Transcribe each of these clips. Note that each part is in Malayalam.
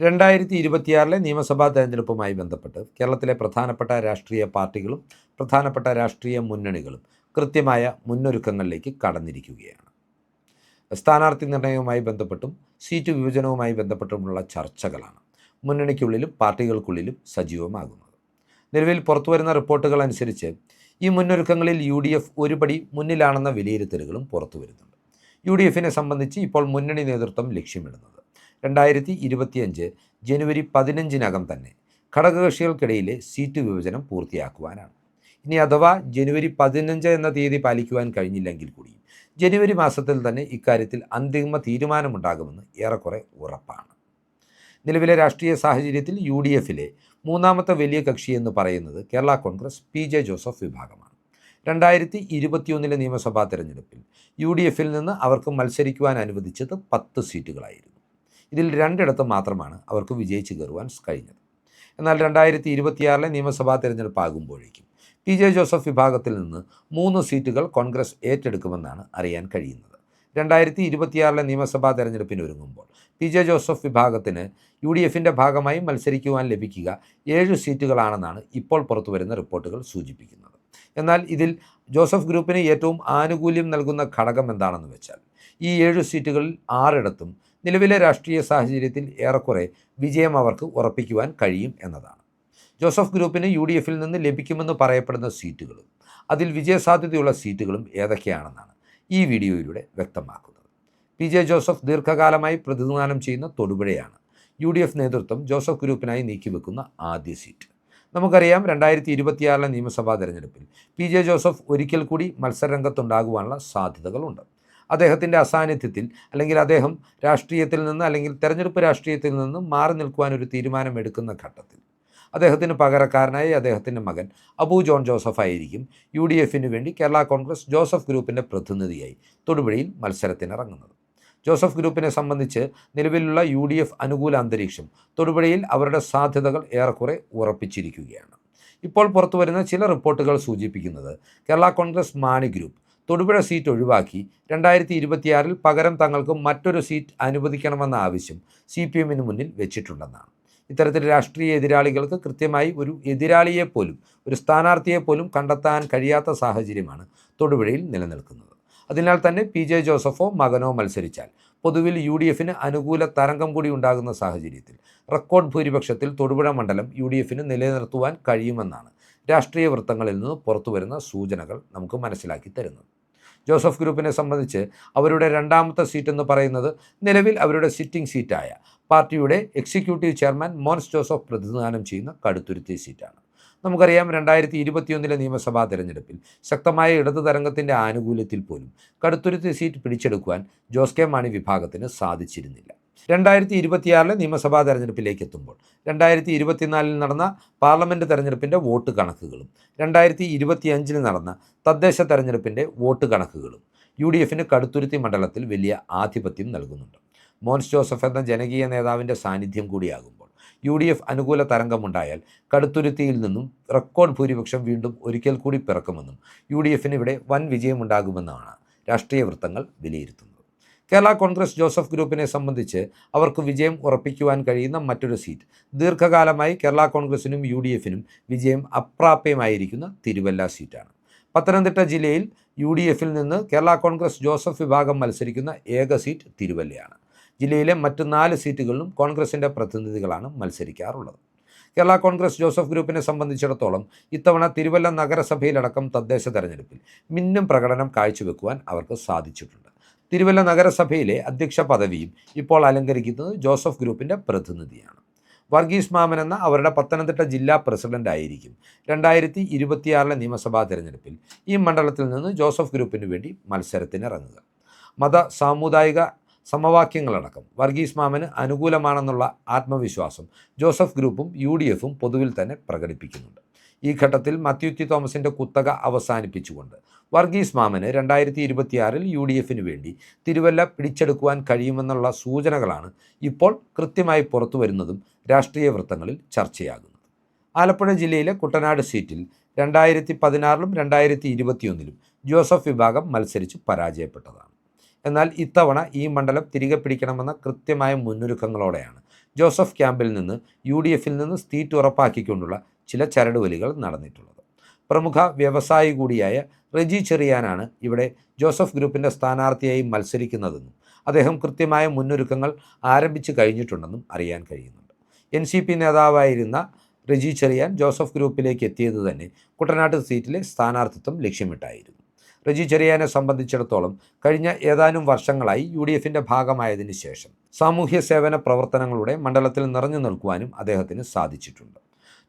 രണ്ടായിരത്തി ഇരുപത്തിയാറിലെ നിയമസഭാ തെരഞ്ഞെടുപ്പുമായി ബന്ധപ്പെട്ട് കേരളത്തിലെ പ്രധാനപ്പെട്ട രാഷ്ട്രീയ പാർട്ടികളും പ്രധാനപ്പെട്ട രാഷ്ട്രീയ മുന്നണികളും കൃത്യമായ മുന്നൊരുക്കങ്ങളിലേക്ക് കടന്നിരിക്കുകയാണ്. സ്ഥാനാർത്ഥി നിർണയവുമായി ബന്ധപ്പെട്ടും സീറ്റ് വിഭജനവുമായി ബന്ധപ്പെട്ടുമുള്ള ചർച്ചകളാണ് മുന്നണിക്കുള്ളിലും പാർട്ടികൾക്കുള്ളിലും സജീവമാകുന്നത്. നിലവിൽ പുറത്തുവരുന്ന റിപ്പോർട്ടുകൾ അനുസരിച്ച് ഈ മുന്നൊരുക്കങ്ങളിൽ യു ഡി എഫ് ഒരുപടി മുന്നിലാണെന്ന വിലയിരുത്തലുകളും പുറത്തുവരുന്നുണ്ട്. യു ഡി എഫിനെ സംബന്ധിച്ച് ഇപ്പോൾ മുന്നണി നേതൃത്വം ലക്ഷ്യമിടുന്നത് രണ്ടായിരത്തി ഇരുപത്തിയഞ്ച് ജനുവരി പതിനഞ്ചിനകം തന്നെ ഘടകകക്ഷികൾക്കിടയിലെ സീറ്റ് വിഭജനം പൂർത്തിയാക്കുവാനാണ്. ഇനി അഥവാ ജനുവരി പതിനഞ്ച് എന്ന തീയതി പാലിക്കുവാൻ കഴിഞ്ഞില്ലെങ്കിൽ കൂടി ജനുവരി മാസത്തിൽ തന്നെ ഇക്കാര്യത്തിൽ അന്തിമ തീരുമാനമുണ്ടാകുമെന്ന് ഏറെക്കുറെ ഉറപ്പാണ്. നിലവിലെ രാഷ്ട്രീയ സാഹചര്യത്തിൽ യു ഡി എഫിലെ മൂന്നാമത്തെ വലിയ കക്ഷി എന്ന് പറയുന്നത് കേരള കോൺഗ്രസ് പി ജെ ജോസഫ് വിഭാഗമാണ്. രണ്ടായിരത്തി ഇരുപത്തിയൊന്നിലെ നിയമസഭാ തെരഞ്ഞെടുപ്പിൽ യു ഡി എഫിൽ നിന്ന് അവർക്ക് മത്സരിക്കുവാൻ അനുവദിച്ചത് പത്ത് സീറ്റുകളായിരുന്നു. ഇതിൽ രണ്ടിടത്ത് മാത്രമാണ് അവർക്ക് വിജയിച്ച് കയറുവാൻ കഴിഞ്ഞത്. എന്നാൽ രണ്ടായിരത്തി ഇരുപത്തിയാറിലെ നിയമസഭാ തെരഞ്ഞെടുപ്പാകുമ്പോഴേക്കും പി ജെ ജോസഫ് വിഭാഗത്തിൽ നിന്ന് മൂന്ന് സീറ്റുകൾ കോൺഗ്രസ് ഏറ്റെടുക്കുമെന്നാണ് അറിയാൻ കഴിയുന്നത്. രണ്ടായിരത്തി ഇരുപത്തിയാറിലെ നിയമസഭാ തെരഞ്ഞെടുപ്പിന് ഒരുങ്ങുമ്പോൾ പി ജെ ജോസഫ് വിഭാഗത്തിന് യു ഡി എഫിന്റെ ഭാഗമായി മത്സരിക്കുവാൻ ലഭിക്കുക ഏഴ് സീറ്റുകളാണെന്നാണ് ഇപ്പോൾ പുറത്തുവരുന്ന റിപ്പോർട്ടുകൾ സൂചിപ്പിക്കുന്നത്. എന്നാൽ ഇതിൽ ജോസഫ് ഗ്രൂപ്പിന് ഏറ്റവും ആനുകൂല്യം നൽകുന്ന ഘടകം എന്താണെന്ന് വെച്ചാൽ ഈ ഏഴ് സീറ്റുകളിൽ ആറിടത്തും നിലവിലെ രാഷ്ട്രീയ സാഹചര്യത്തിൽ ഏറെക്കുറെ വിജയം അവർക്ക് ഉറപ്പിക്കുവാൻ കഴിയും എന്നതാണ്. ജോസഫ് ഗ്രൂപ്പിന് യു ഡി എഫിൽ നിന്ന് ലഭിക്കുമെന്ന് പറയപ്പെടുന്ന സീറ്റുകളും അതിൽ വിജയസാധ്യതയുള്ള സീറ്റുകളും ഏതൊക്കെയാണെന്നാണ് ഈ വീഡിയോയിലൂടെ വ്യക്തമാക്കുന്നത്. പി ജെ ജോസഫ് ദീർഘകാലമായി പ്രതിനിധാനം ചെയ്യുന്ന തൊടുപുഴയാണ് യു ഡി എഫ് നേതൃത്വം ജോസഫ് ഗ്രൂപ്പിനായി നീക്കിവെക്കുന്ന ആദ്യ സീറ്റ്. നമുക്കറിയാം രണ്ടായിരത്തി ഇരുപത്തിയാറിലെ നിയമസഭാ തെരഞ്ഞെടുപ്പിൽ പി ജെ ജോസഫ് ഒരിക്കൽ കൂടി മത്സരരംഗത്തുണ്ടാകുവാനുള്ള സാധ്യതകളുണ്ട്. അദ്ദേഹത്തിന്റെ അസാന്നിധ്യത്തിൽ അല്ലെങ്കിൽ അദ്ദേഹം രാഷ്ട്രീയത്തിൽ നിന്ന് അല്ലെങ്കിൽ തെരഞ്ഞെടുപ്പ് രാഷ്ട്രീയത്തിൽ നിന്ന് മാറി നിൽക്കുവാൻ ഒരു തീരുമാനം എടുക്കുന്ന ഘട്ടത്തിൽ. അദ്ദേഹത്തിന് പകരക്കാരനായി അദ്ദേഹത്തിന്റെ മകൻ അബു ജോൺ ജോസഫ് ആയിരിക്കും. യു ഡി എഫിന് വേണ്ടി കേരള കോൺഗ്രസ് ജോസഫ് ഗ്രൂപ്പിന്റെ പ്രതിനിധിയായി തൊടുപുഴയിൽ മത്സരത്തിനിറങ്ങുന്നത്. ജോസഫ് ഗ്രൂപ്പിനെ സംബന്ധിച്ച് നിലവിലുള്ള യു ഡി എഫ് അനുകൂല അന്തരീക്ഷം തൊടുപുഴയിൽ അവരുടെ സാധ്യതകൾ ഏറെക്കുറെ ഉറപ്പിച്ചിരിക്കുകയാണ്. ഇപ്പോൾ പുറത്തുവരുന്ന ചില റിപ്പോർട്ടുകൾ സൂചിപ്പിക്കുന്നത് കേരള കോൺഗ്രസ് മാണി ഗ്രൂപ്പ് തൊടുപുഴ സീറ്റ് ഒഴിവാക്കി രണ്ടായിരത്തി ഇരുപത്തിയാറിൽ പകരം തങ്ങൾക്ക് മറ്റൊരു സീറ്റ് അനുവദിക്കണമെന്ന ആവശ്യം സി പി എമ്മിന് മുന്നിൽ വെച്ചിട്ടുണ്ടെന്നാണ്. ഇത്തരത്തിൽ രാഷ്ട്രീയ എതിരാളികൾക്ക് കൃത്യമായി ഒരു എതിരാളിയെ പോലും ഒരു സ്ഥാനാർത്ഥിയെ പോലും കണ്ടെത്താൻ കഴിയാത്ത സാഹചര്യമാണ് തൊടുപുഴയിൽ നിലനിൽക്കുന്നത്. അതിനാൽ തന്നെ പി ജെ ജോസഫോ മകനോ മത്സരിച്ചാൽ പൊതുവിൽ യു ഡി എഫിന് അനുകൂല തരംഗം കൂടി ഉണ്ടാകുന്ന സാഹചര്യത്തിൽ റെക്കോർഡ് ഭൂരിപക്ഷത്തിൽ തൊടുപുഴ മണ്ഡലം യു ഡി എഫിന് നിലനിർത്തുവാൻ കഴിയുമെന്നാണ് രാഷ്ട്രീയ വൃത്തങ്ങളിൽ നിന്ന് പുറത്തുവരുന്ന സൂചനകൾ നമുക്ക് മനസ്സിലാക്കി തരുന്നത്. ജോസഫ് ഗ്രൂപ്പിനെ സംബന്ധിച്ച് അവരുടെ രണ്ടാമത്തെ സീറ്റ് എന്ന് പറയുന്നത് നിലവിൽ അവരുടെ സിറ്റിംഗ് സീറ്റായ പാർട്ടിയുടെ എക്സിക്യൂട്ടീവ് ചെയർമാൻ മോൻസ് ജോസഫ് പ്രതിനിധാനം ചെയ്യുന്ന കടുത്തുരുത്തി സീറ്റാണ് നമുക്കറിയാം രണ്ടായിരത്തി ഇരുപത്തിയൊന്നിലെ നിയമസഭാ തെരഞ്ഞെടുപ്പിൽ ശക്തമായ ഇടതു തരംഗത്തിന്റെ ആനുകൂല്യത്തിൽ പോലും കടുത്തുരുത്തി സീറ്റ് പിടിച്ചെടുക്കുവാൻ ജോസ് കെ മാണി വിഭാഗത്തിന് സാധിച്ചിരുന്നില്ല. രണ്ടായിരത്തി ഇരുപത്തിയാറിലെ നിയമസഭാ തെരഞ്ഞെടുപ്പിലേക്ക് എത്തുമ്പോൾ രണ്ടായിരത്തി ഇരുപത്തിനാലിൽ നടന്ന പാർലമെന്റ് തെരഞ്ഞെടുപ്പിന്റെ വോട്ട് കണക്കുകളും രണ്ടായിരത്തി ഇരുപത്തിയഞ്ചിൽ നടന്ന തദ്ദേശ തെരഞ്ഞെടുപ്പിന്റെ വോട്ട് കണക്കുകളും യു ഡി എഫിന് കടുത്തുരുത്തി മണ്ഡലത്തിൽ വലിയ ആധിപത്യം നൽകുന്നുണ്ട്. മോൻസ് ജോസഫ് എന്ന ജനകീയ നേതാവിന്റെ സാന്നിധ്യം കൂടിയാകുമ്പോൾ യു ഡി എഫ് അനുകൂല തരംഗമുണ്ടായാൽ കടുത്തുരുത്തിയിൽ നിന്നും റെക്കോർഡ് ഭൂരിപക്ഷം വീണ്ടും ഒരിക്കൽ കൂടി പിറക്കുമെന്നും യു ഡി എഫിന് ഇവിടെ വൻ വിജയമുണ്ടാകുമെന്നാണ് രാഷ്ട്രീയ വൃത്തങ്ങൾ വിലയിരുത്തുന്നത്. കേരള കോൺഗ്രസ് ജോസഫ് ഗ്രൂപ്പിനെ സംബന്ധിച്ച് അവർക്ക് വിജയം ഉറപ്പിക്കുവാൻ കഴിയുന്ന മറ്റൊരു സീറ്റ്. ദീർഘകാലമായി കേരള കോൺഗ്രസിനും യു ഡി എഫിനും വിജയം അപ്രാപ്യമായിരിക്കുന്ന തിരുവല്ല സീറ്റാണ്. പത്തനംതിട്ട ജില്ലയിൽ യു ഡി എഫിൽ നിന്ന് കേരള കോൺഗ്രസ് ജോസഫ് വിഭാഗം മത്സരിക്കുന്ന ഏക സീറ്റ് തിരുവല്ലയാണ്. ജില്ലയിലെ മറ്റ് നാല് സീറ്റുകളിലും കോൺഗ്രസിന്റെ പ്രതിനിധികളാണ് മത്സരിക്കാറുള്ളത്. കേരള കോൺഗ്രസ് ജോസഫ് ഗ്രൂപ്പിനെ സംബന്ധിച്ചിടത്തോളം ഇത്തവണ തിരുവല്ല നഗരസഭയിലടക്കം തദ്ദേശ തെരഞ്ഞെടുപ്പിൽ മിന്നും പ്രകടനം കാഴ്ചവെക്കുവാൻ അവർക്ക് സാധിച്ചിട്ടുണ്ട്. തിരുവല്ല നഗരസഭയിലെ അധ്യക്ഷ പദവിയും ഇപ്പോൾ അലങ്കരിക്കുന്നത് ജോസഫ് ഗ്രൂപ്പിന്റെ പ്രതിനിധിയാണ്. വർഗീസ് മാമൻ എന്ന അവരുടെ പത്തനംതിട്ട ജില്ലാ പ്രസിഡന്റ് ആയിരിക്കും. രണ്ടായിരത്തി ഇരുപത്തിയാറിലെ നിയമസഭാ തെരഞ്ഞെടുപ്പിൽ ഈ മണ്ഡലത്തിൽ നിന്ന് ജോസഫ് ഗ്രൂപ്പിന് വേണ്ടി മത്സരത്തിനിറങ്ങുക. മത സാമുദായിക സമവാക്യങ്ങളടക്കം വർഗീസ് മാമന് അനുകൂലമാണെന്നുള്ള ആത്മവിശ്വാസം ജോസഫ് ഗ്രൂപ്പും യു ഡി എഫും പൊതുവിൽ തന്നെ പ്രകടിപ്പിക്കുന്നുണ്ട്. ഈ ഘട്ടത്തിൽ മത്യു ടി തോമസിന്റെ കുത്തക അവസാനിപ്പിച്ചുകൊണ്ട് വർഗീസ് മാമന് രണ്ടായിരത്തി ഇരുപത്തിയാറിൽ യു ഡി എഫിന് വേണ്ടി തിരുവല്ല പിടിച്ചെടുക്കുവാൻ കഴിയുമെന്നുള്ള സൂചനകളാണ് ഇപ്പോൾ കൃത്യമായി പുറത്തു വരുന്നതും രാഷ്ട്രീയ വൃത്തങ്ങളിൽ ചർച്ചയാകുന്നത്. ആലപ്പുഴ ജില്ലയിലെ കുട്ടനാട് സീറ്റിൽ രണ്ടായിരത്തി പതിനാറിലും രണ്ടായിരത്തി ഇരുപത്തിയൊന്നിലും ജോസഫ് വിഭാഗം മത്സരിച്ച് പരാജയപ്പെട്ടതാണ്. എന്നാൽ ഇത്തവണ ഈ മണ്ഡലം തിരികെ പിടിക്കണമെന്ന കൃത്യമായ മുന്നൊരുക്കങ്ങളോടെയാണ് ജോസഫ് ക്യാമ്പിൽ നിന്ന് യു ഡി എഫിൽ നിന്ന് സീറ്റ് ഉറപ്പാക്കിക്കൊണ്ടുള്ള ചില ചരടുവലികൾ നടന്നിട്ടുള്ളത്. പ്രമുഖ വ്യവസായി കൂടിയായ റെജി ചെറിയാനാണ് ഇവിടെ ജോസഫ് ഗ്രൂപ്പിന്റെ സ്ഥാനാർത്ഥിയായി മത്സരിക്കുന്നതെന്നും അദ്ദേഹം കൃത്യമായ മുന്നൊരുക്കങ്ങൾ ആരംഭിച്ചു കഴിഞ്ഞിട്ടുണ്ടെന്നും അറിയാൻ കഴിയുന്നുണ്ട്. എൻ സി പി നേതാവായിരുന്ന റെജി ചെറിയാൻ ജോസഫ് ഗ്രൂപ്പിലേക്ക് എത്തിയത് തന്നെ കുട്ടനാട്ട് സീറ്റിലെ സ്ഥാനാർത്ഥിത്വം ലക്ഷ്യമിട്ടായിരുന്നു. റെജി ചെറിയാനെ സംബന്ധിച്ചിടത്തോളം കഴിഞ്ഞ ഏതാനും വർഷങ്ങളായി യു ഡി എഫിന്റെ ഭാഗമായതിനു ശേഷം സാമൂഹ്യ സേവന പ്രവർത്തനങ്ങളുടെ മണ്ഡലത്തിൽ നിറഞ്ഞു നിൽക്കുവാനും അദ്ദേഹത്തിന് സാധിച്ചിട്ടുണ്ട്.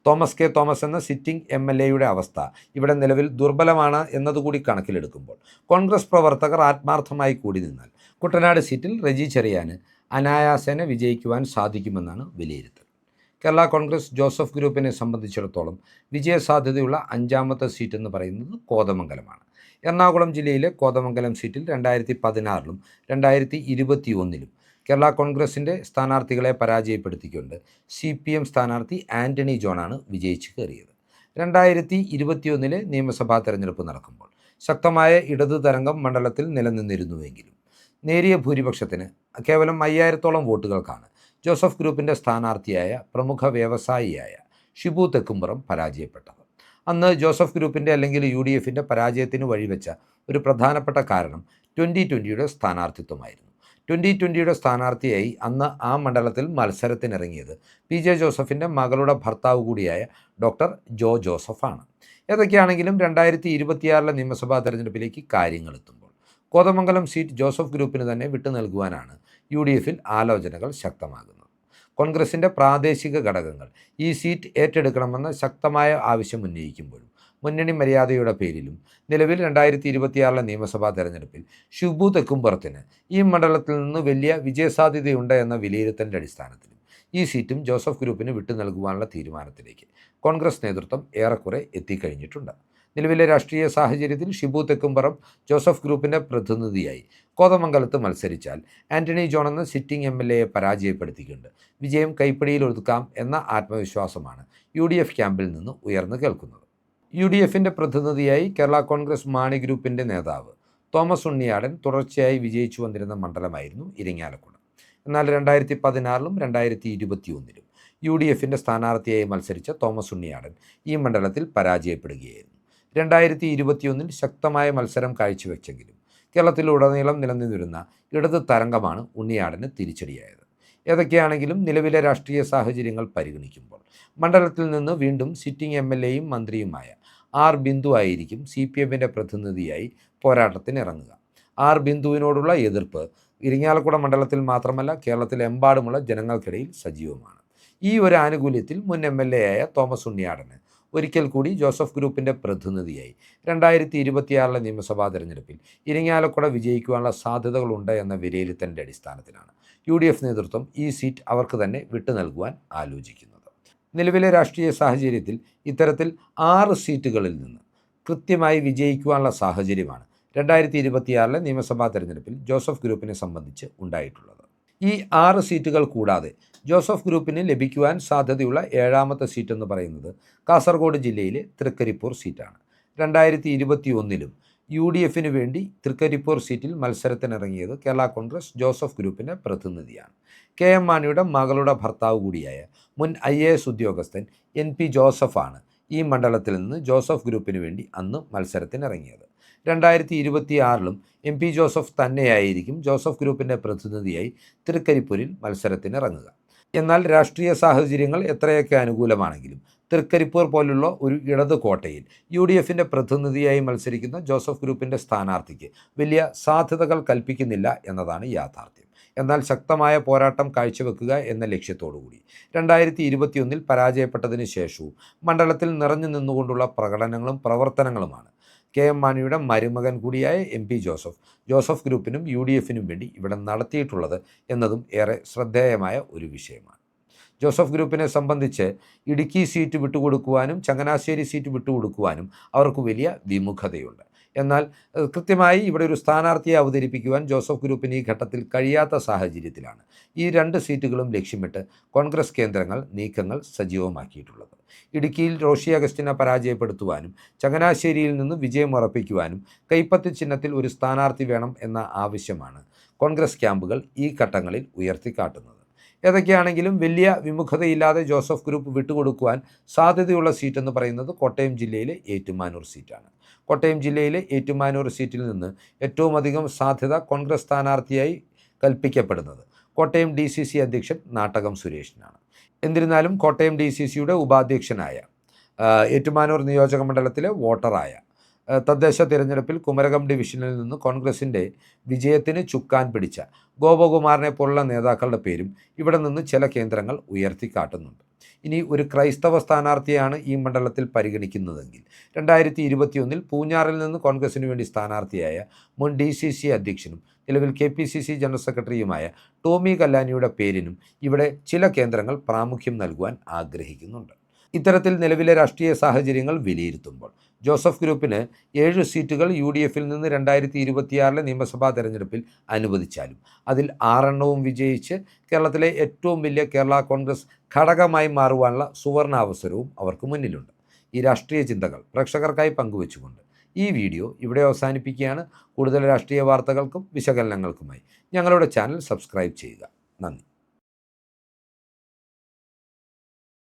തോമസ് കെ തോമസ് എന്ന സിറ്റിംഗ് എം എൽ എയുടെ അവസ്ഥ ഇവിടെ നിലവിൽ ദുർബലമാണ് എന്നതുകൂടി കണക്കിലെടുക്കുമ്പോൾ കോൺഗ്രസ് പ്രവർത്തകർ ആത്മാർത്ഥമായി കൂടി നിന്നാൽ കുട്ടനാട് സീറ്റിൽ റെജി ചെറിയാന് അനായാസേന വിജയിക്കുവാൻ സാധിക്കുമെന്നാണ് വിലയിരുത്തൽ. കേരള കോൺഗ്രസ് ജോസഫ് ഗ്രൂപ്പിനെ സംബന്ധിച്ചിടത്തോളം വിജയസാധ്യതയുള്ള അഞ്ചാമത്തെ സീറ്റ് എന്ന് പറയുന്നത് കോതമംഗലമാണ്. എറണാകുളം ജില്ലയിലെ കോതമംഗലം സീറ്റിൽ രണ്ടായിരത്തി പതിനാറിലും രണ്ടായിരത്തി ഇരുപത്തി ഒന്നിലും കേരള കോൺഗ്രസിന്റെ സ്ഥാനാർത്ഥികളെ പരാജയപ്പെടുത്തിക്കൊണ്ട് സി പി എം സ്ഥാനാർത്ഥി ആന്റണി ജോണാണ് വിജയിച്ച് കയറിയത്. രണ്ടായിരത്തി ഇരുപത്തിയൊന്നിലെ നിയമസഭാ തെരഞ്ഞെടുപ്പ് നടക്കുമ്പോൾ ശക്തമായ ഇടതു തരംഗം മണ്ഡലത്തിൽ നിലനിന്നിരുന്നുവെങ്കിലും നേരിയ ഭൂരിപക്ഷത്തിന് കേവലം അയ്യായിരത്തോളം വോട്ടുകൾക്കാണ് ജോസഫ് ഗ്രൂപ്പിന്റെ സ്ഥാനാർത്ഥിയായ പ്രമുഖ വ്യവസായിയായ ഷിബു തെക്കുംപുറം പരാജയപ്പെട്ടത്. അന്ന് ജോസഫ് ഗ്രൂപ്പിന്റെ അല്ലെങ്കിൽ യു ഡി എഫിന്റെ പരാജയത്തിന് വഴിവെച്ച ഒരു പ്രധാനപ്പെട്ട കാരണം ട്വന്റി ട്വന്റിയുടെ സ്ഥാനാർത്ഥിത്വമായിരുന്നു. ട്വന്റി ട്വന്റിയുടെ സ്ഥാനാർത്ഥിയായി അന്ന് ആ മണ്ഡലത്തിൽ മത്സരത്തിനിറങ്ങിയത്. പി. ജെ. ജോസഫിന്റെ മകളുടെ ഭർത്താവ് കൂടിയായ ഡോക്ടർ ജോ ജോസഫാണ്. ഏതൊക്കെയാണെങ്കിലും രണ്ടായിരത്തി ഇരുപത്തിയാറിലെ നിയമസഭാ തെരഞ്ഞെടുപ്പിലേക്ക് കാര്യങ്ങൾ എത്തുമ്പോൾ കോതമംഗലം സീറ്റ് ജോസഫ് ഗ്രൂപ്പിന് തന്നെ വിട്ടു നൽകുവാനാണ് യു ഡി എഫിൽ ആലോചനകൾ ശക്തമാകുന്നത്. കോൺഗ്രസിന്റെ പ്രാദേശിക ഘടകങ്ങൾ ഈ സീറ്റ് ഏറ്റെടുക്കണമെന്ന ശക്തമായ ആവശ്യം ഉന്നയിക്കുമ്പോഴും മുന്നണി മര്യാദയുടെ പേരിലും നിലവിൽ രണ്ടായിരത്തി ഇരുപത്തിയാറിലെ നിയമസഭാ തെരഞ്ഞെടുപ്പിൽ ഷുബു തെക്കുംപുറത്തിന് ഈ മണ്ഡലത്തിൽ നിന്ന് വലിയ വിജയസാധ്യതയുണ്ട് എന്ന വിലയിരുത്തലിന്റെ അടിസ്ഥാനത്തിലും ഈ സീറ്റും ജോസഫ് ഗ്രൂപ്പിന് വിട്ടു നൽകുവാനുള്ള തീരുമാനത്തിലേക്ക് കോൺഗ്രസ് നേതൃത്വം ഏറെക്കുറെ എത്തിക്കഴിഞ്ഞിട്ടുണ്ട്. നിലവിലെ രാഷ്ട്രീയ സാഹചര്യത്തിൽ ഷിബു തെക്കുംപുറം ജോസഫ് ഗ്രൂപ്പിന്റെ പ്രതിനിധിയായി കോതമംഗലത്ത് മത്സരിച്ചാൽ ആന്റണി ജോൺ എന്ന സിറ്റിംഗ് എം എൽ എയെ പരാജയപ്പെടുത്തിക്കൊണ്ട് വിജയം കൈപ്പിടിയിൽ ഒതുക്കാം എന്ന ആത്മവിശ്വാസമാണ് യു ഡി എഫ് ക്യാമ്പിൽ നിന്ന് ഉയർന്നു കേൾക്കുന്നത്. യു ഡി എഫിന്റെ പ്രതിനിധിയായി കേരള കോൺഗ്രസ് മാണി ഗ്രൂപ്പിന്റെ നേതാവ് തോമസ് ഉണ്ണിയാടൻ തുടർച്ചയായി വിജയിച്ചു വന്നിരുന്ന മണ്ഡലമായിരുന്നു ഇരിങ്ങാലക്കുട. എന്നാൽ രണ്ടായിരത്തി പതിനാറിലും രണ്ടായിരത്തി ഇരുപത്തി ഒന്നിലും യു ഡി എഫിന്റെ സ്ഥാനാർത്ഥിയായി മത്സരിച്ച തോമസ് ഉണ്ണിയാടൻ ഈ മണ്ഡലത്തിൽ പരാജയപ്പെടുകയായിരുന്നു. രണ്ടായിരത്തി ഇരുപത്തിയൊന്നിൽ ശക്തമായ മത്സരം കാഴ്ചവെച്ചെങ്കിലും കേരളത്തിലുടനീളം നിലനിന്നിരുന്ന ഇടത് തരംഗമാണ് ഉണ്ണിയാടന് തിരിച്ചടിയായത്. ഏതൊക്കെയാണെങ്കിലും നിലവിലെ രാഷ്ട്രീയ സാഹചര്യങ്ങൾ പരിഗണിക്കുമ്പോൾ. മണ്ഡലത്തിൽ നിന്ന് വീണ്ടും സിറ്റിംഗ് എം എൽ എയും മന്ത്രിയുമായ ആർ ബിന്ദു ആയിരിക്കും സി പി എമ്മിന്റെ പ്രതിനിധിയായി പോരാട്ടത്തിനിറങ്ങുക ആർ ബിന്ദുവിനോടുള്ള എതിർപ്പ് ഇരിങ്ങാലക്കുട മണ്ഡലത്തിൽ മാത്രമല്ല കേരളത്തിലെമ്പാടുമുള്ള ജനങ്ങൾക്കിടയിൽ സജീവമാണ്. ഈ ഒരു ആനുകൂല്യത്തിൽ മുൻ എം എൽ തോമസ് ഉണ്ണിയാടന് ഒരിക്കൽ കൂടി ജോസഫ് ഗ്രൂപ്പിന്റെ പ്രതിനിധിയായി. രണ്ടായിരത്തി ഇരുപത്തിയാറിലെ നിയമസഭാ തെരഞ്ഞെടുപ്പിൽ ഇരിങ്ങാലക്കുട വിജയിക്കുവാനുള്ള സാധ്യതകളുണ്ട് എന്ന വിലയിരുത്തലിന്റെ അടിസ്ഥാനത്തിലാണ് യു ഡി എഫ് നേതൃത്വം ഈ സീറ്റ് അവർക്ക് തന്നെ വിട്ടു നൽകുവാൻ ആലോചിക്കുന്നത്. നിലവിലെ രാഷ്ട്രീയ സാഹചര്യത്തിൽ ഇത്തരത്തിൽ ആറ് സീറ്റുകളിൽ നിന്ന് കൃത്യമായി വിജയിക്കുവാനുള്ള സാഹചര്യമാണ് രണ്ടായിരത്തി ഇരുപത്തിയാറിലെ നിയമസഭാ തെരഞ്ഞെടുപ്പിൽ ജോസഫ് ഗ്രൂപ്പിനെ സംബന്ധിച്ച് ഉണ്ടായിട്ടുള്ളത്. ഈ ആറ് സീറ്റുകൾ കൂടാതെ ജോസഫ് ഗ്രൂപ്പിന് ലഭിക്കുവാൻ സാധ്യതയുള്ള ഏഴാമത്തെ സീറ്റ് എന്ന് പറയുന്നത് കാസർഗോഡ് ജില്ലയിലെ തൃക്കരിപ്പൂർ സീറ്റാണ്. രണ്ടായിരത്തി ഇരുപത്തി ഒന്നിലും യു ഡി എഫിന് വേണ്ടി തൃക്കരിപ്പൂർ സീറ്റിൽ മത്സരത്തിനിറങ്ങിയത് കേരള കോൺഗ്രസ് ജോസഫ് ഗ്രൂപ്പിന്റെ പ്രതിനിധിയാണ്. കെ എം മാണിയുടെ മകളുടെ ഭർത്താവ് കൂടിയായ മുൻ ഐ എ എസ് ഉദ്യോഗസ്ഥൻ എൻ പി ജോസഫാണ് ഈ മണ്ഡലത്തിൽ നിന്ന് ജോസഫ് ഗ്രൂപ്പിന് വേണ്ടി അന്ന് മത്സരത്തിനിറങ്ങിയത്. രണ്ടായിരത്തി ഇരുപത്തി ആറിലും എം പി ജോസഫ് തന്നെയായിരിക്കും ജോസഫ് ഗ്രൂപ്പിന്റെ പ്രതിനിധിയായി തൃക്കരിപ്പൂരിൽ മത്സരത്തിനിറങ്ങുക. എന്നാൽ രാഷ്ട്രീയ സാഹചര്യങ്ങൾ എത്രയൊക്കെ അനുകൂലമാണെങ്കിലും തൃക്കരിപ്പൂർ പോലുള്ള ഒരു ഇടത് കോട്ടയിൽ യു ഡി എഫിന്റെ പ്രതിനിധിയായി മത്സരിക്കുന്ന ജോസഫ് ഗ്രൂപ്പിന്റെ സ്ഥാനാർത്ഥിക്ക് വലിയ സാധ്യതകൾ കൽപ്പിക്കുന്നില്ല എന്നതാണ് യാഥാർത്ഥ്യം. എന്നാൽ ശക്തമായ പോരാട്ടം കാഴ്ചവെക്കുക എന്ന ലക്ഷ്യത്തോടുകൂടി രണ്ടായിരത്തി ഇരുപത്തിയൊന്നിൽ പരാജയപ്പെട്ടതിന് ശേഷവും മണ്ഡലത്തിൽ നിറഞ്ഞു നിന്നുകൊണ്ടുള്ള പ്രകടനങ്ങളും പ്രവർത്തനങ്ങളുമാണ് കെ എം മാണിയുടെ മരുമകൻ കൂടിയായ എം പി ജോസഫ്. ജോസഫ് ഗ്രൂപ്പിനും യു ഡി എഫിനും വേണ്ടി ഇവിടെ നടത്തിയിട്ടുള്ളത് എന്നതും ഏറെ ശ്രദ്ധേയമായ ഒരു വിഷയമാണ്. ജോസഫ് ഗ്രൂപ്പിനെ സംബന്ധിച്ച് ഇടുക്കി സീറ്റ് വിട്ടുകൊടുക്കുവാനും ചങ്ങനാശ്ശേരി സീറ്റ് വിട്ടുകൊടുക്കുവാനും അവർക്ക് വലിയ വിമുഖതയുണ്ട്. എന്നാൽ കൃത്യമായി ഇവിടെ ഒരു സ്ഥാനാർത്ഥിയെ അവതരിപ്പിക്കുവാൻ ജോസഫ് ഗ്രൂപ്പിന് ഈ ഘട്ടത്തിൽ കഴിയാത്ത സാഹചര്യത്തിലാണ്. ഈ രണ്ട് സീറ്റുകളും ലക്ഷ്യമിട്ട് കോൺഗ്രസ് കേന്ദ്രങ്ങൾ നീക്കങ്ങൾ സജീവമാക്കിയിട്ടുള്ളത്. ഇടുക്കിയിൽ റോഷി അഗസ്റ്റിനെ പരാജയപ്പെടുത്തുവാനും ചങ്ങനാശ്ശേരിയിൽ നിന്ന് വിജയം ഉറപ്പിക്കുവാനും കൈപ്പത്തി ചിഹ്നത്തിൽ ഒരു സ്ഥാനാർത്ഥി വേണം എന്ന ആവശ്യമാണ് കോൺഗ്രസ് ക്യാമ്പുകൾ ഈ ഘട്ടങ്ങളിൽ ഉയർത്തിക്കാട്ടുന്നത്. ഏതൊക്കെയാണെങ്കിലും വലിയ വിമുഖതയില്ലാതെ ജോസഫ് ഗ്രൂപ്പ് വിട്ടുകൊടുക്കുവാൻ സാധ്യതയുള്ള സീറ്റ് എന്ന് പറയുന്നത് കോട്ടയം ജില്ലയിലെ ഏറ്റുമാനൂർ സീറ്റാണ്. കോട്ടയം ജില്ലയിലെ ഏറ്റുമാനൂർ സീറ്റിൽ നിന്ന് ഏറ്റവും അധികം സാധ്യത കോൺഗ്രസ് സ്ഥാനാർത്ഥിയായി കൽപ്പിക്കപ്പെടുന്നത്. കോട്ടയം ഡി സി സി അധ്യക്ഷൻ നാട്ടകം സുരേഷിനാണ്. എന്നിരുന്നാലും കോട്ടയം ഡി സി സിയുടെ ഉപാധ്യക്ഷനായ ഏറ്റുമാനൂർ നിയോജക മണ്ഡലത്തിലെ വോട്ടറായ തദ്ദേശ തിരഞ്ഞെടുപ്പിൽ കുമരകം ഡിവിഷനിൽ നിന്ന് കോൺഗ്രസിന്റെ വിജയത്തിന് ചുക്കാൻ പിടിച്ച ഗോപകുമാറിനെ പോലുള്ള നേതാക്കളുടെ പേരും ഇവിടെ നിന്ന് ചില കേന്ദ്രങ്ങൾ ഉയർത്തിക്കാട്ടുന്നുണ്ട്. ഇനി ഒരു ക്രൈസ്തവ സ്ഥാനാർത്ഥിയാണ് ഈ മണ്ഡലത്തിൽ പരിഗണിക്കുന്നതെങ്കിൽ രണ്ടായിരത്തി ഇരുപത്തിയൊന്നിൽ പൂഞ്ഞാറിൽ നിന്ന് കോൺഗ്രസിന് വേണ്ടി സ്ഥാനാർത്ഥിയായ മുൻ ഡി സി സി അധ്യക്ഷനും നിലവിൽ K P C C general സെക്രട്ടറിയുമായ ടോമി കല്ലാനിയുടെ പേരിനും ഇവിടെ ചില കേന്ദ്രങ്ങൾ പ്രാമുഖ്യം നൽകുവാൻ ആഗ്രഹിക്കുന്നുണ്ട്. ഇത്തരത്തിൽ നിലവിലെ രാഷ്ട്രീയ സാഹചര്യങ്ങൾ വിലയിരുത്തുമ്പോൾ. ജോസഫ് ഗ്രൂപ്പിന് ഏഴ് സീറ്റുകൾ യു ഡി എഫിൽ നിന്ന് രണ്ടായിരത്തി ഇരുപത്തിയാറിലെ നിയമസഭാ തെരഞ്ഞെടുപ്പിൽ അനുവദിച്ചാലും. അതിൽ ആറെണ്ണവും വിജയിച്ച് കേരളത്തിലെ ഏറ്റവും വലിയ കേരള കോൺഗ്രസ് ഘടകമായി മാറുവാനുള്ള സുവർണാവസരവും അവർക്ക് മുന്നിലുണ്ട്. ഈ രാഷ്ട്രീയ ചിന്തകൾ പ്രേക്ഷകർക്കായി പങ്കുവച്ചുകൊണ്ട് ഈ വീഡിയോ ഇവിടെ അവസാനിപ്പിക്കുകയാണ്. കൂടുതൽ രാഷ്ട്രീയ വാർത്തകൾക്കും വിശകലനങ്ങൾക്കുമായി ഞങ്ങളുടെ ചാനൽ സബ്സ്ക്രൈബ് ചെയ്യുക. നന്ദി.